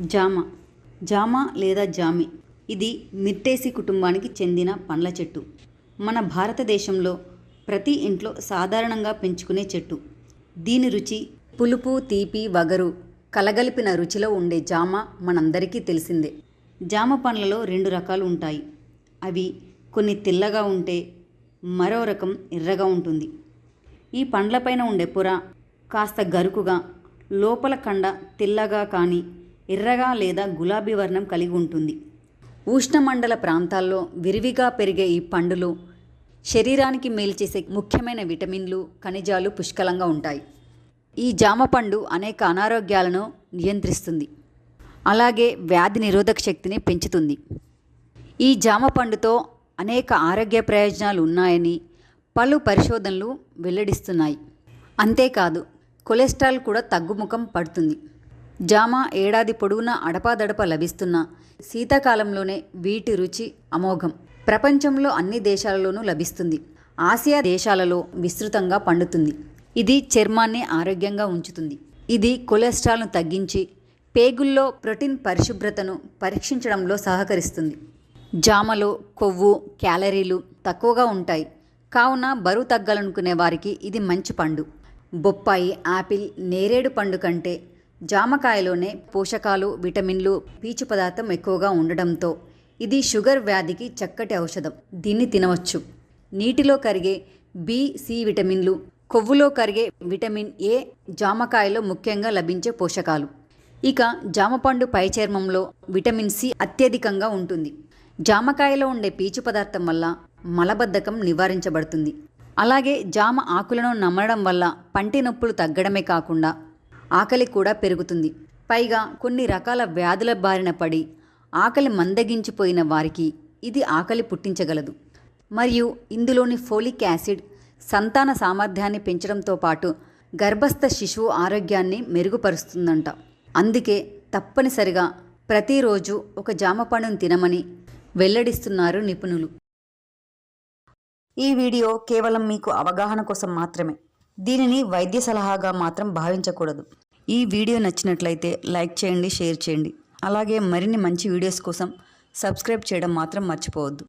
జామ. జామ లేదా జామి. ఇది మిర్టేసి కుటుంబానికి చెందిన పండ్ల చెట్టు. మన భారతదేశంలో ప్రతి ఇంట్లో సాధారణంగా పెంచుకునే చెట్టు. దీని రుచి పులుపు తీపి వగరు కలగలిపిన రుచిలో ఉండే జామ మనందరికీ తెలిసిందే. జామ పండ్లలో రెండు రకాలు ఉంటాయి. అవి కొన్ని తెల్లగా ఉంటే మరో రకం ఎర్రగా ఉంటుంది. ఈ పండ్లపైన ఉండే పొర కాస్త గరుకుగా లోపల కండ తెల్లగా కానీ ఎర్రగా లేదా గులాబీ వర్ణం కలిగి ఉంటుంది. ఉష్ణమండల ప్రాంతాల్లో విరివిగా పెరిగే ఈ పండులో శరీరానికి మేలు చేసే ముఖ్యమైన విటమిన్లు ఖనిజాలు పుష్కలంగా ఉంటాయి. ఈ జామ పండు అనేక అనారోగ్యాలను నియంత్రిస్తుంది. అలాగే వ్యాధి నిరోధక శక్తిని పెంచుతుంది. ఈ జామ పండుతో అనేక ఆరోగ్య ప్రయోజనాలు ఉన్నాయని పలు పరిశోధనలు వెల్లడిస్తున్నాయి. అంతేకాదు కొలెస్ట్రాల్ కూడా తగ్గుముఖం పడుతుంది. జామ ఏడాది పొడవునా అడపాదడప లభిస్తున్న శీతాకాలంలోనే వీటి రుచి అమోఘం. ప్రపంచంలో అన్ని దేశాలలోనూ లభిస్తుంది. ఆసియా దేశాలలో విస్తృతంగా పండుతుంది. ఇది చర్మాన్ని ఆరోగ్యంగా ఉంచుతుంది. ఇది కొలెస్ట్రాల్ను తగ్గించి పేగుల్లో ప్రోటీన్ పరిశుభ్రతను పరీక్షించడంలో సహకరిస్తుంది. జామలో కొవ్వు క్యాలరీలు తక్కువగా ఉంటాయి. కావున బరువు తగ్గాలనుకునే వారికి ఇది మంచి పండు. బొప్పాయి యాపిల్ నేరేడు పండు కంటే జామకాయలోనే పోషకాలు విటమిన్లు పీచు పదార్థం ఎక్కువగా ఉండడంతో ఇది షుగర్ వ్యాధికి చక్కటి ఔషధం. దీన్ని తినవచ్చు. నీటిలో కరిగే బి సి విటమిన్లు కొవ్వులో కరిగే విటమిన్ ఏ జామకాయలో ముఖ్యంగా లభించే పోషకాలు. ఇక జామపండు పై చర్మంలో విటమిన్ సి అత్యధికంగా ఉంటుంది. జామకాయలో ఉండే పీచు పదార్థం వల్ల మలబద్ధకం నివారించబడుతుంది. అలాగే జామ ఆకులను నమ్మడం వల్ల పంటి నొప్పులు తగ్గడమే కాకుండా ఆకలి కూడా పెరుగుతుంది. పైగా కొన్ని రకాల వ్యాధుల బారిన పడి ఆకలి మందగించిపోయిన వారికి ఇది ఆకలి పుట్టించగలదు. మరియు ఇందులోని ఫోలిక్ యాసిడ్ సంతాన సామర్థ్యాన్ని పెంచడంతో పాటు గర్భస్థ శిశువు ఆరోగ్యాన్ని మెరుగుపరుస్తుందంట. అందుకే తప్పనిసరిగా ప్రతిరోజు ఒక జామ పండును తినమని వెల్లడిస్తున్నారు నిపుణులు. ఈ వీడియో కేవలం మీకు అవగాహన కోసం మాత్రమే. దీనిని వైద్య సలహాగా మాత్రం భావించకూడదు. ఈ వీడియో నచ్చినట్లయితే లైక్ చేయండి షేర్ చేయండి. అలాగే మరిన్ని మంచి వీడియోస్ కోసం సబ్స్క్రైబ్ చేయడం మాత్రం మర్చిపోవద్దు.